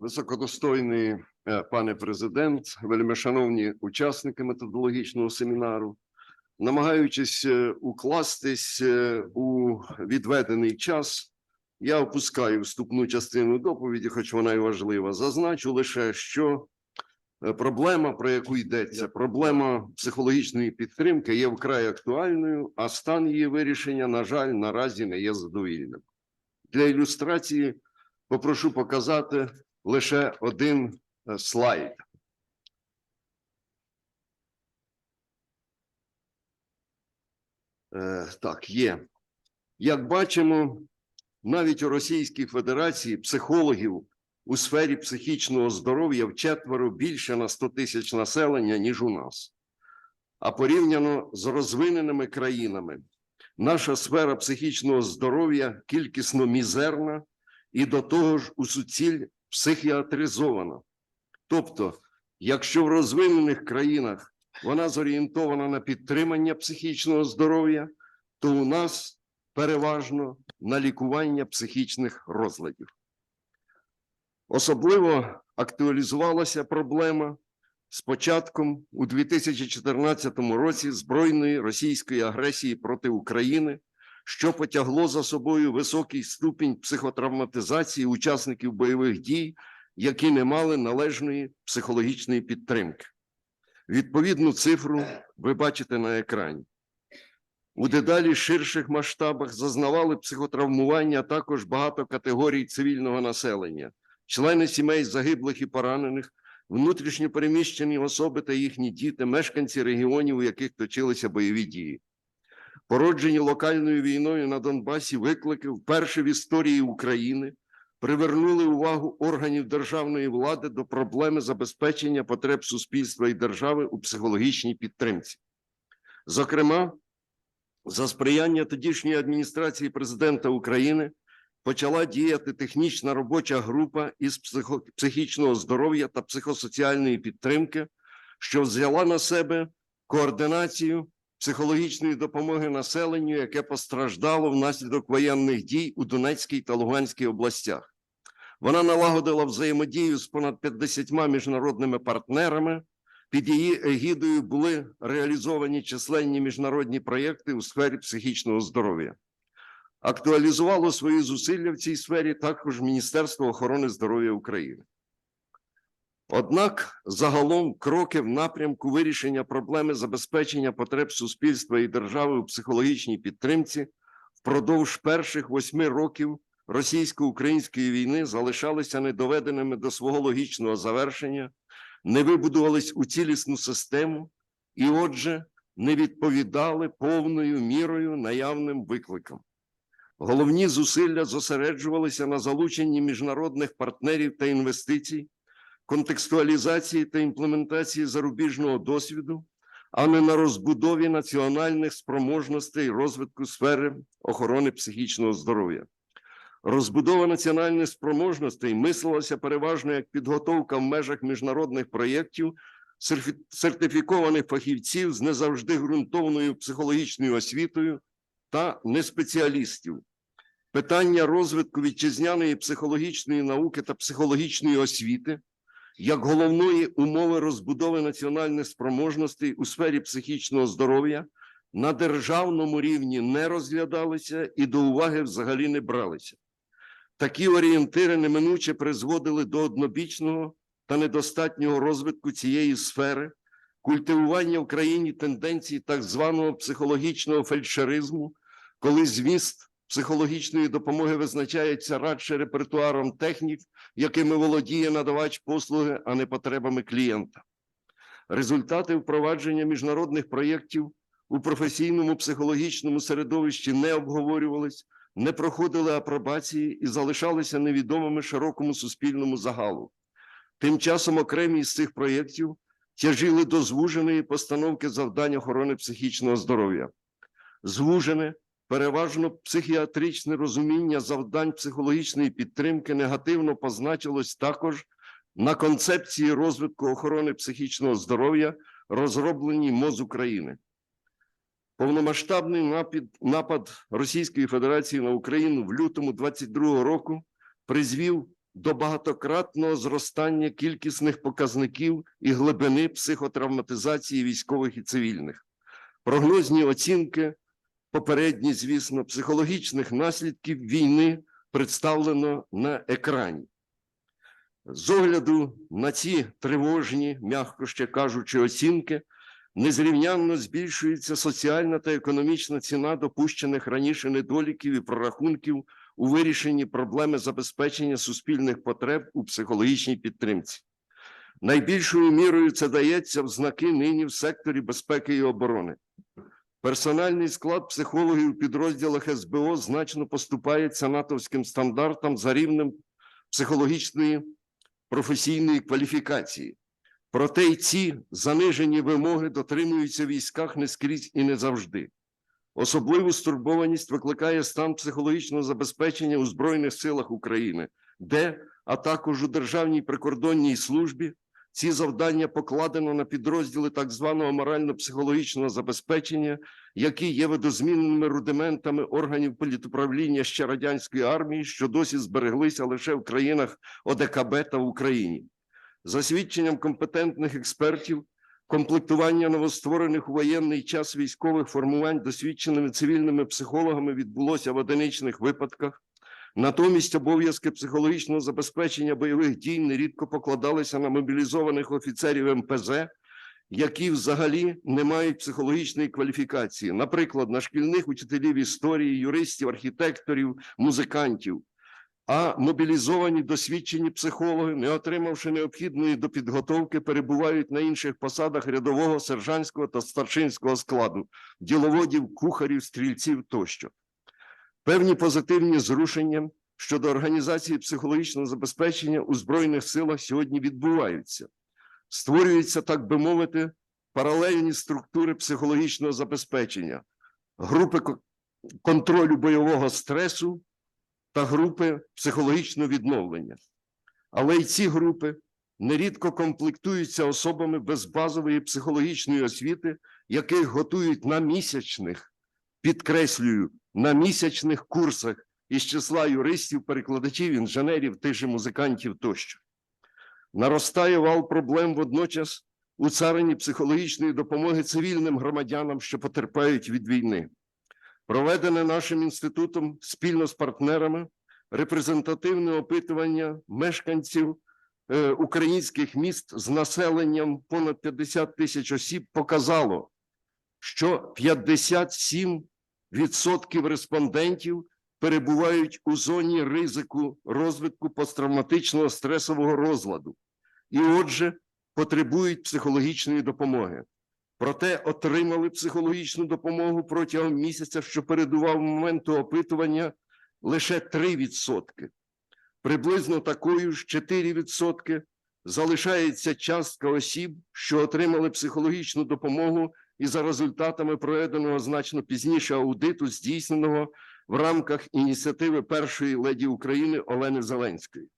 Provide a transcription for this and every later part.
Високодостойний е, пане президент, вельмишановні учасники методологічного семінару, намагаючись е, укластись е, у відведений час, я опускаю вступну частину доповіді, хоч вона і важлива. Зазначу лише, що проблема, про яку йдеться, проблема психологічної підтримки є вкрай актуальною, а стан її вирішення, на жаль, наразі не є задовільним. Для ілюстрації попрошу показати лише один е, слайд. Е, Так, є. Як бачимо, навіть у Російській Федерації психологів у сфері психічного здоров'я вчетверо більше на 100 тисяч населення, ніж у нас. А порівняно з розвиненими країнами, наша сфера психічного здоров'я кількісно мізерна і до того ж у суціль психіатризована. Тобто, якщо в розвинених країнах вона зорієнтована на підтримання психічного здоров'я, то у нас переважно на лікування психічних розладів. Особливо актуалізувалася проблема з початком у 2014 році збройної російської агресії проти України, що потягло за собою високий ступінь психотравматизації учасників бойових дій, які не мали належної психологічної підтримки. Відповідну цифру ви бачите на екрані. У дедалі ширших масштабах зазнавали психотравмування також багато категорій цивільного населення, члени сімей загиблих і поранених, внутрішньо переміщені особи та їхні діти, мешканці регіонів, у яких точилися бойові дії. Породжені локальною війною на Донбасі виклики вперше в історії України привернули увагу органів державної влади до проблеми забезпечення потреб суспільства і держави у психологічній підтримці. Зокрема, за сприяння тодішньої адміністрації президента України почала діяти технічна робоча група із психо- психічного здоров'я та психосоціальної підтримки, що взяла на себе координацію психологічної допомоги населенню, яке постраждало внаслідок воєнних дій у Донецькій та Луганській областях. Вона налагодила взаємодію з понад 50 міжнародними партнерами. Під її егідою були реалізовані численні міжнародні проєкти у сфері психічного здоров'я. Актуалізувало свої зусилля в цій сфері також Міністерство охорони здоров'я України. Однак загалом кроки в напрямку вирішення проблеми забезпечення потреб суспільства і держави у психологічній підтримці впродовж перших восьми років російсько-української війни залишалися недоведеними до свого логічного завершення, не вибудувались у цілісну систему і, отже, не відповідали повною мірою наявним викликам. Головні зусилля зосереджувалися на залученні міжнародних партнерів та інвестицій, контекстуалізації та імплементації зарубіжного досвіду, а не на розбудові національних спроможностей розвитку сфери охорони психічного здоров'я. Розбудова національних спроможностей мислилася переважно як підготовка в межах міжнародних проєктів сертифікованих фахівців з не завжди ґрунтовною психологічною освітою та неспеціалістів. Питання розвитку вітчизняної психологічної науки та психологічної освіти як головної умови розбудови національних спроможностей у сфері психічного здоров'я на державному рівні не розглядалися і до уваги взагалі не бралися. Такі орієнтири неминуче призводили до однобічного та недостатнього розвитку цієї сфери, культивування в країні тенденцій так званого психологічного фельдшеризму, коли зміст психологічної допомоги визначається радше репертуаром технік, якими володіє надавач послуги, а не потребами клієнта. Результати впровадження міжнародних проєктів у професійному психологічному середовищі не обговорювались, не проходили апробації і залишалися невідомими широкому суспільному загалу. Тим часом окремі з цих проєктів тяжіли до звуженої постановки завдань охорони психічного здоров'я. Звужене, переважно психіатричне розуміння завдань психологічної підтримки негативно позначилось також на концепції розвитку охорони психічного здоров'я, розробленій МОЗ України. Повномасштабний напад, Російської Федерації на Україну в лютому 22 року призвів до багатократного зростання кількісних показників і глибини психотравматизації військових і цивільних. Прогнозні оцінки, попередні, звісно, психологічних наслідків війни представлено на екрані. З огляду на ці тривожні, м'яко ще кажучи, оцінки, незрівнянно збільшується соціальна та економічна ціна допущених раніше недоліків і прорахунків у вирішенні проблеми забезпечення суспільних потреб у психологічній підтримці. Найбільшою мірою це дається в знаки нині в секторі безпеки і оборони. Персональний склад психологів у підрозділах СБО значно поступається натовським стандартам за рівнем психологічної професійної кваліфікації. Проте й ці занижені вимоги дотримуються в військах не скрізь і не завжди. Особливу стурбованість викликає стан психологічного забезпечення у Збройних силах України, де, а також у Державній прикордонній службі, ці завдання покладено на підрозділи так званого морально-психологічного забезпечення, які є видозмінними рудиментами органів політуправління ще радянської армії, що досі збереглися лише в країнах ОДКБ та Україні. За свідченням компетентних експертів, комплектування новостворених у воєнний час військових формувань досвідченими цивільними психологами відбулося в одиничних випадках. Натомість обов'язки психологічного забезпечення бойових дій нерідко покладалися на мобілізованих офіцерів МПЗ, які взагалі не мають психологічної кваліфікації, наприклад, на шкільних учителів історії, юристів, архітекторів, музикантів. А мобілізовані досвідчені психологи, не отримавши необхідної допідготовки, перебувають на інших посадах рядового, сержантського та старшинського складу, діловодів, кухарів, стрільців тощо. Певні позитивні зрушення щодо організації психологічного забезпечення у Збройних силах сьогодні відбуваються. Створюються, так би мовити, паралельні структури психологічного забезпечення, групи контролю бойового стресу та групи психологічного відновлення. Але й ці групи нерідко комплектуються особами без базової психологічної освіти, яких готують на місячних, підкреслюю, на місячних курсах із числа юристів, перекладачів, інженерів, тих же музикантів тощо. Наростає вал проблем водночас у царині психологічної допомоги цивільним громадянам, що потерпають від війни. Проведене нашим інститутом спільно з партнерами репрезентативне опитування мешканців е, українських міст з населенням понад 50 тисяч осіб показало, що 57 відсотків респондентів перебувають у зоні ризику розвитку посттравматичного стресового розладу і, отже, потребують психологічної допомоги. Проте отримали психологічну допомогу протягом місяця, що передував моменту опитування, лише 3%. Приблизно такою ж 4% залишається частка осіб, що отримали психологічну допомогу і за результатами проведеного значно пізніше аудиту, здійсненого в рамках ініціативи першої леді України Олени Зеленської.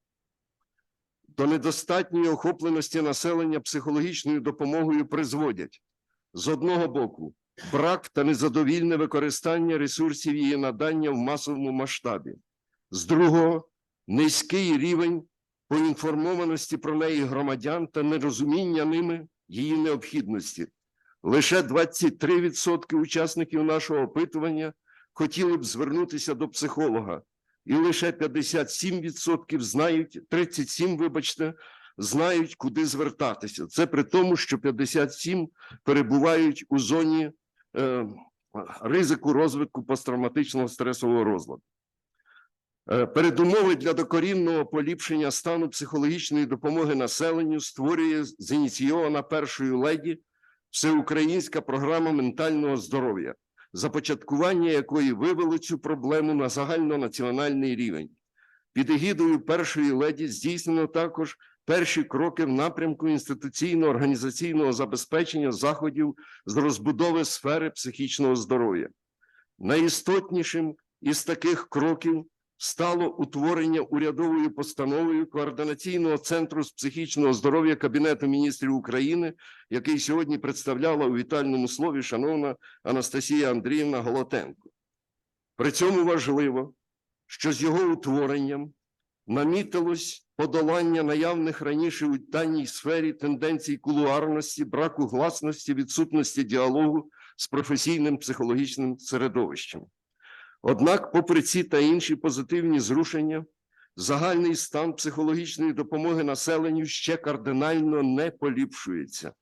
До недостатньої охопленості населення психологічною допомогою призводять з одного боку брак та незадовільне використання ресурсів її надання в масовому масштабі, з другого низький рівень поінформованості про неї громадян та нерозуміння ними її необхідності. Лише 23% учасників нашого опитування хотіли б звернутися до психолога, і лише 57% знають, 37, вибачте, знають, куди звертатися. Це при тому, що 57 перебувають у зоні е, ризику розвитку посттравматичного стресового розладу. Е, Передумови для докорінного поліпшення стану психологічної допомоги населенню створює зініційована першою леді всеукраїнська програма ментального здоров'я, започаткування якої вивело цю проблему на загальнонаціональний рівень. Під егідою першої леді здійснено також перші кроки в напрямку інституційно-організаційного забезпечення заходів з розбудови сфери психічного здоров'я. Найістотнішим із таких кроків стало утворення урядовою постановою Координаційного центру з психічного здоров'я Кабінету міністрів України, який сьогодні представляла у вітальному слові шановна Анастасія Андріївна Голотенко. При цьому важливо, що з його утворенням намітилось подолання наявних раніше у даній сфері тенденцій кулуарності, браку гласності, відсутності діалогу з професійним психологічним середовищем. Однак, попри ці та інші позитивні зрушення, загальний стан психологічної допомоги населенню ще кардинально не поліпшується.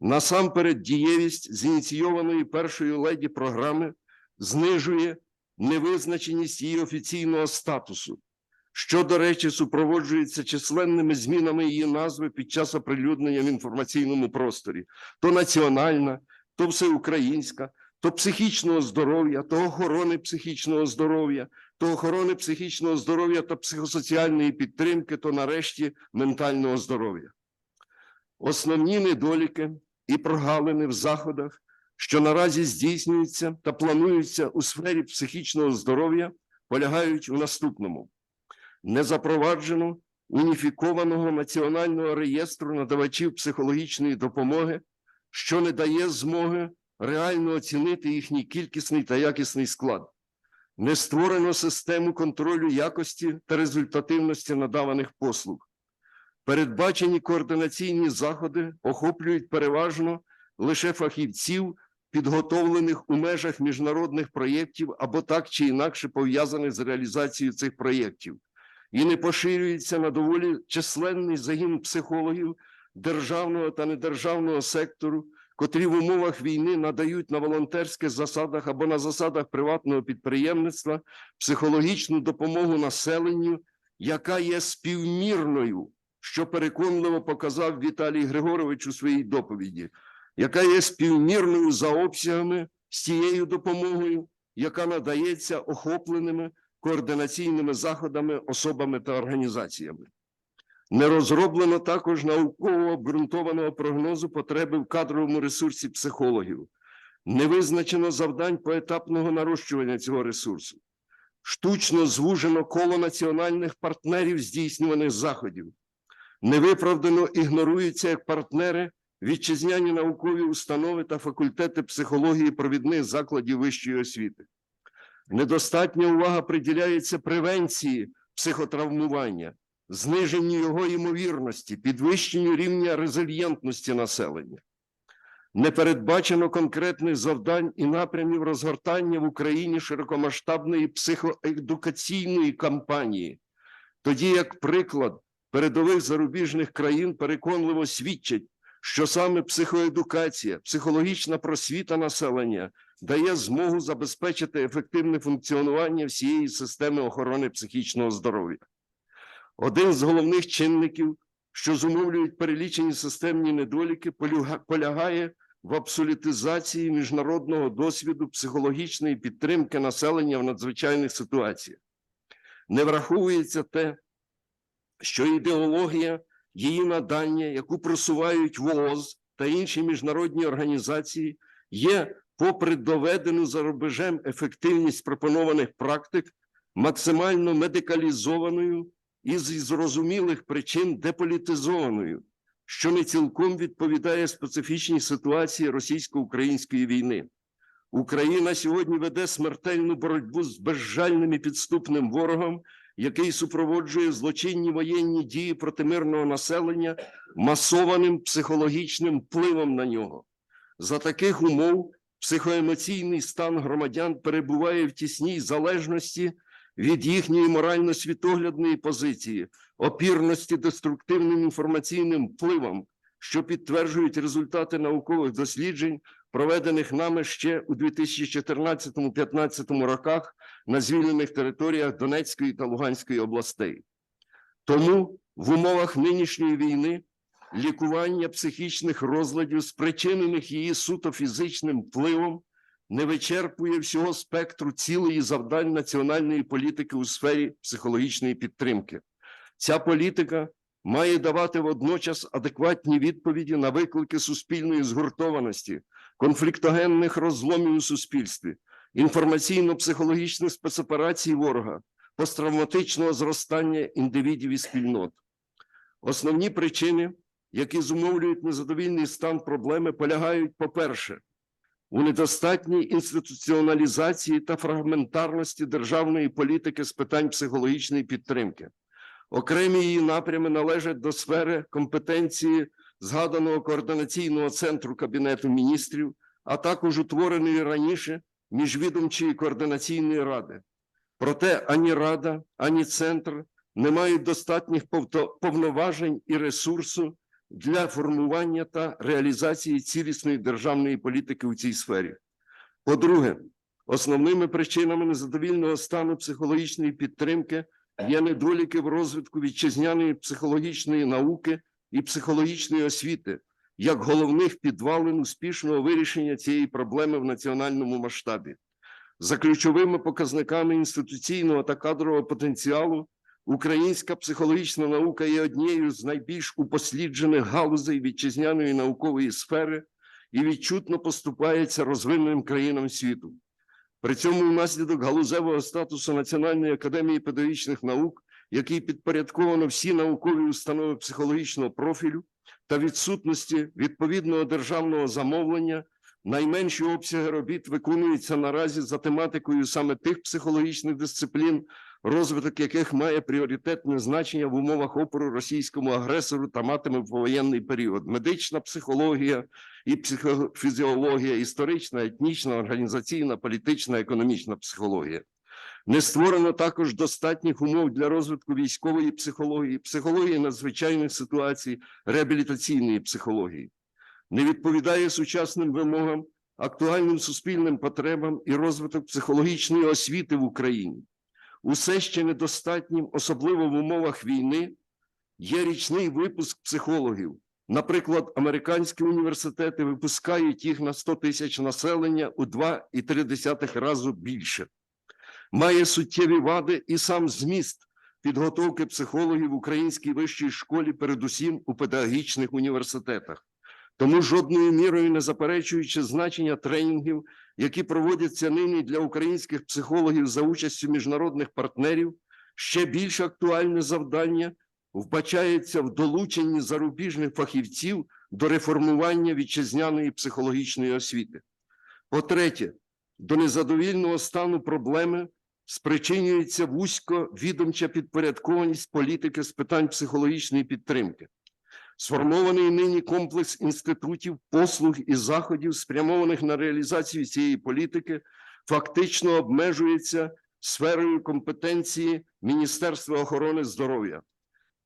Насамперед, дієвість зініційованої першою леді програми знижує невизначеність її офіційного статусу, що, до речі, супроводжується численними змінами її назви під час оприлюднення в інформаційному просторі: то національна, то всеукраїнська, то психічного здоров'я, то охорони психічного здоров'я, то охорони психічного здоров'я та психосоціальної підтримки, то нарешті ментального здоров'я. Основні недоліки і прогалини в заходах, що наразі здійснюються та плануються у сфері психічного здоров'я, полягають у наступному: не запроваджено уніфікованого національного реєстру надавачів психологічної допомоги, що не дає змоги реально оцінити їхній кількісний та якісний склад. Не створено систему контролю якості та результативності надаваних послуг. Передбачені координаційні заходи охоплюють переважно лише фахівців, підготовлених у межах міжнародних проєктів або так чи інакше пов'язаних з реалізацією цих проєктів, і не поширюється на доволі численний загін психологів державного та недержавного сектору, котрі в умовах війни надають на волонтерських засадах або на засадах приватного підприємництва психологічну допомогу населенню, яка є співмірною що переконливо показав Віталій Григорович у своїй доповіді, яка є співмірною за обсягами з тією допомогою, яка надається охопленими координаційними заходами, особами та організаціями. Не розроблено також науково обґрунтованого прогнозу потреби в кадровому ресурсі психологів, не визначено завдань поетапного нарощування цього ресурсу, штучно звужено коло національних партнерів здійснюваних заходів, невиправдано ігноруються як партнери вітчизняні наукові установи та факультети психології провідних закладів вищої освіти. Недостатня увага приділяється превенції психотравмування, зниженню його ймовірності, підвищенню рівня резильєнтності населення. Не передбачено конкретних завдань і напрямів розгортання в Україні широкомасштабної психоедукаційної кампанії, тоді як приклад передових зарубіжних країн переконливо свідчать, що саме психоедукація, психологічна просвіта населення дає змогу забезпечити ефективне функціонування всієї системи охорони психічного здоров'я. Один з головних чинників, що зумовлюють перелічені системні недоліки, полягає в абсолютизації міжнародного досвіду психологічної підтримки населення в надзвичайних ситуаціях. Не враховується те, що ідеологія її надання, яку просувають ВООЗ та інші міжнародні організації, є, попри доведену за рубежем ефективність пропонованих практик, максимально медикалізованою і зі зрозумілих причин деполітизованою, що не цілком відповідає специфічній ситуації російсько-української війни. Україна сьогодні веде смертельну боротьбу з безжальним і підступним ворогом, який супроводжує злочинні воєнні дії проти мирного населення масованим психологічним впливом на нього. За таких умов психоемоційний стан громадян перебуває в тісній залежності від їхньої морально-світоглядної позиції, опірності деструктивним інформаційним впливом, що підтверджують результати наукових досліджень, проведених нами ще у 2014-15 роках на звільнених територіях Донецької та Луганської областей. Тому в умовах нинішньої війни лікування психічних розладів, спричинених її суто фізичним впливом, не вичерпує всього спектру цілої завдань національної політики у сфері психологічної підтримки. Ця політика має давати водночас адекватні відповіді на виклики суспільної згуртованості, конфліктогенних розломів у суспільстві, інформаційно-психологічних спецоперацій ворога, посттравматичного зростання індивідів і спільнот. Основні причини, які зумовлюють незадовільний стан проблеми, полягають, по-перше, у недостатній інституціоналізації та фрагментарності державної політики з питань психологічної підтримки. Окремі її напрями належать до сфери компетенції згаданого координаційного центру Кабінету міністрів, а також утвореної раніше міжвідомчої координаційної ради. Проте ані рада, ані центр не мають достатніх повноважень і ресурсу для формування та реалізації цілісної державної політики у цій сфері. По-друге, основними причинами незадовільного стану психологічної підтримки є недоліки в розвитку вітчизняної психологічної науки і психологічної освіти як головних підвалин успішного вирішення цієї проблеми в національному масштабі. За ключовими показниками інституційного та кадрового потенціалу, українська психологічна наука є однією з найбільш упосліджених галузей вітчизняної наукової сфери і відчутно поступається розвиненим країнам світу. При цьому внаслідок галузевого статусу Національної академії педагогічних наук, який підпорядковано всі наукові установи психологічного профілю та відсутності відповідного державного замовлення, найменші обсяги робіт виконуються наразі за тематикою саме тих психологічних дисциплін, розвиток яких має пріоритетне значення в умовах опору російському агресору та матиме в повоєнний період: медична психологія і психофізіологія, історична, етнічна, організаційна, політична, економічна психологія. Не створено також достатніх умов для розвитку військової психології, психології надзвичайних ситуацій, реабілітаційної психології. Не відповідає сучасним вимогам, актуальним суспільним потребам і розвиток психологічної освіти в Україні. Усе ще недостатнім, особливо в умовах війни, є річний випуск психологів. Наприклад, американські університети випускають їх на 100 тисяч населення у 2,3 рази більше. Має суттєві вади і сам зміст підготовки психологів в українській вищій школі, передусім у педагогічних університетах. Тому жодною мірою не заперечуючи значення тренінгів, які проводяться нині для українських психологів за участю міжнародних партнерів, ще більш актуальне завдання вбачається в долученні зарубіжних фахівців до реформування вітчизняної психологічної освіти. По-третє, до незадовільного стану проблеми спричинюється вузько відомча підпорядкованість політики з питань психологічної підтримки. Сформований нині комплекс інститутів, послуг і заходів, спрямованих на реалізацію цієї політики, фактично обмежується сферою компетенції Міністерства охорони здоров'я.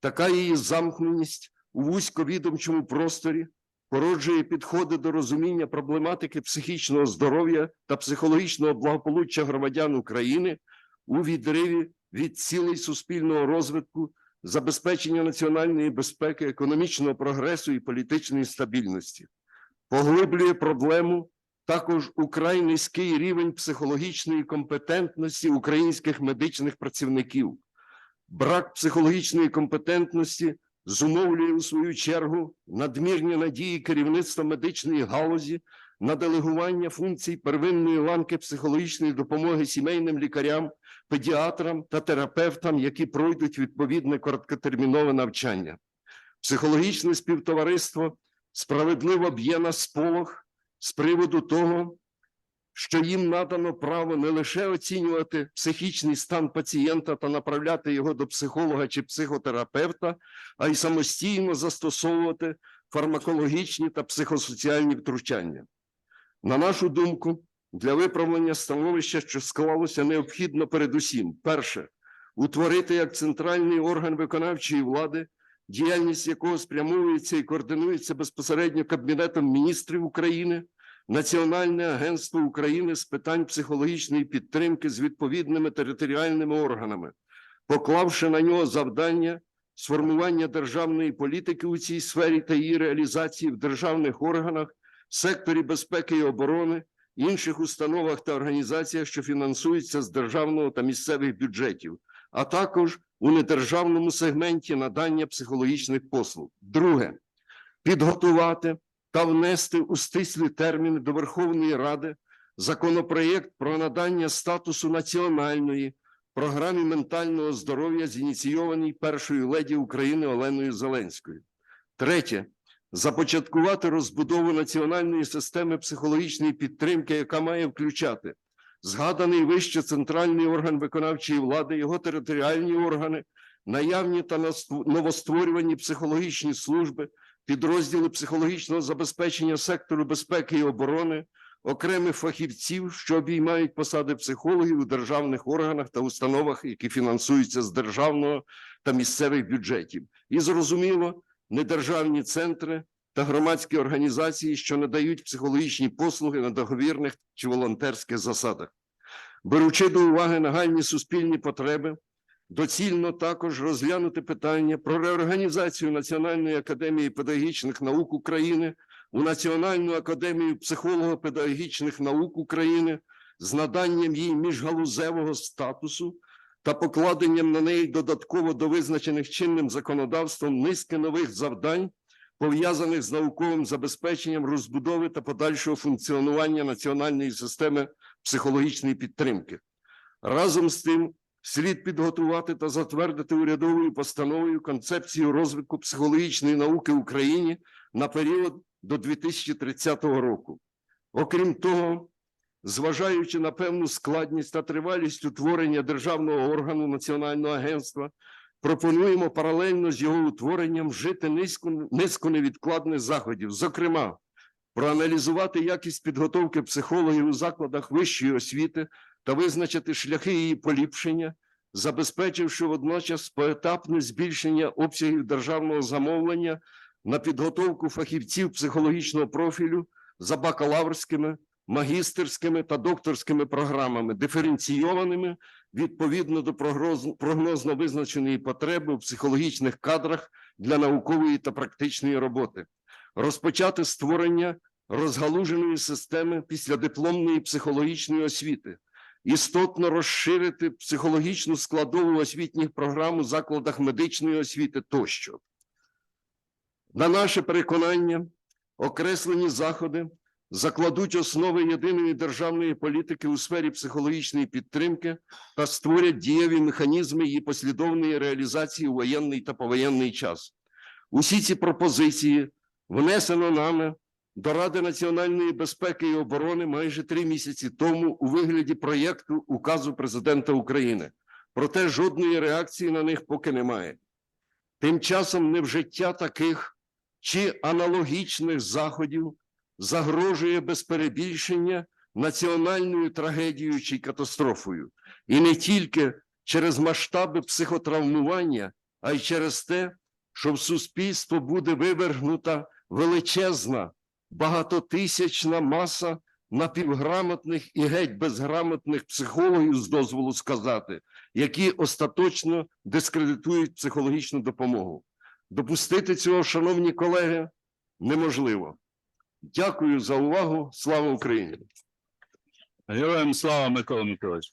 Така її замкненість у вузьковідомчому просторі породжує підходи до розуміння проблематики психічного здоров'я та психологічного благополуччя громадян України у відриві від цілей суспільного розвитку, забезпечення національної безпеки, економічного прогресу і політичної стабільності, поглиблює проблему також украй низький рівень психологічної компетентності українських медичних працівників. Брак психологічної компетентності зумовлює у свою чергу надмірні надії керівництва медичної галузі на делегування функцій первинної ланки психологічної допомоги сімейним лікарям, педіатрам та терапевтам, які пройдуть відповідне короткотермінове навчання. Психологічне співтовариство справедливо б'є на сполох з приводу того, що їм надано право не лише оцінювати психічний стан пацієнта та направляти його до психолога чи психотерапевта, а й самостійно застосовувати фармакологічні та психосоціальні втручання. На нашу думку, для виправлення становища, що склалося, необхідно передусім: перше, утворити як центральний орган виконавчої влади, діяльність якого спрямовується і координується безпосередньо Кабінетом міністрів України. Національне агентство України з питань психологічної підтримки з відповідними територіальними органами, поклавши на нього завдання сформування державної політики у цій сфері та її реалізації в державних органах, секторі безпеки і оборони, інших установах та організаціях, що фінансуються з державного та місцевих бюджетів, а також у недержавному сегменті надання психологічних послуг. Друге підготувати та внести у стислі терміни до Верховної Ради законопроєкт про надання статусу національної програмі ментального здоров'я, зініційований першою леді України Оленою Зеленською. Третє започаткувати розбудову національної системи психологічної підтримки, яка має включати згаданий вище центральний орган виконавчої влади, його територіальні органи, наявні та новостворювані психологічні служби, підрозділи психологічного забезпечення сектору безпеки і оборони, окремих фахівців, що обіймають посади психологів у державних органах та установах, які фінансуються з державного та місцевих бюджетів, і зрозуміло, недержавні центри та громадські організації, що надають психологічні послуги на договірних чи волонтерських засадах. Беручи до уваги нагальні суспільні потреби, доцільно також розглянути питання про реорганізацію Національної академії педагогічних наук України у Національну академію психолого-педагогічних наук України з наданням їй міжгалузевого статусу та покладенням на неї додатково до визначених чинним законодавством низки нових завдань, пов'язаних з науковим забезпеченням розбудови та подальшого функціонування національної системи психологічної підтримки. Разом з тим, слід підготувати та затвердити урядовою постановою концепцію розвитку психологічної науки в Україні на період до 2030 року. Окрім того, зважаючи на певну складність та тривалість утворення державного органу Національного агентства, пропонуємо паралельно з його утворенням вжити низку, низку невідкладних заходів, зокрема, проаналізувати якість підготовки психологів у закладах вищої освіти та визначити шляхи її поліпшення, забезпечивши водночас поетапне збільшення обсягів державного замовлення на підготовку фахівців психологічного профілю за бакалаврськими, магістерськими та докторськими програмами, диференційованими відповідно до прогнозно визначеної потреби у психологічних кадрах для наукової та практичної роботи, розпочати створення розгалуженої системи післядипломної психологічної освіти, істотно розширити психологічну складову освітніх програм у закладах медичної освіти тощо. На наше переконання, окреслені заходи закладуть основи єдиної державної політики у сфері психологічної підтримки та створять дієві механізми її послідовної реалізації у воєнний та повоєнний час. Усі ці пропозиції внесено нами до Ради національної безпеки і оборони майже три місяці тому у вигляді проєкту указу президента України. Проте жодної реакції на них поки немає. Тим часом невжиття таких чи аналогічних заходів загрожує без перебільшення національною трагедією чи катастрофою. І не тільки через масштаби психотравмування, а й через те, що в суспільство буде вивергнута величезна багатотисячна маса напівграмотних і геть безграмотних психологів, з дозволу сказати, які остаточно дискредитують психологічну допомогу. Допустити цього, шановні колеги, неможливо. Дякую за увагу. Слава Україні! Героям слава Микола Миколаївич.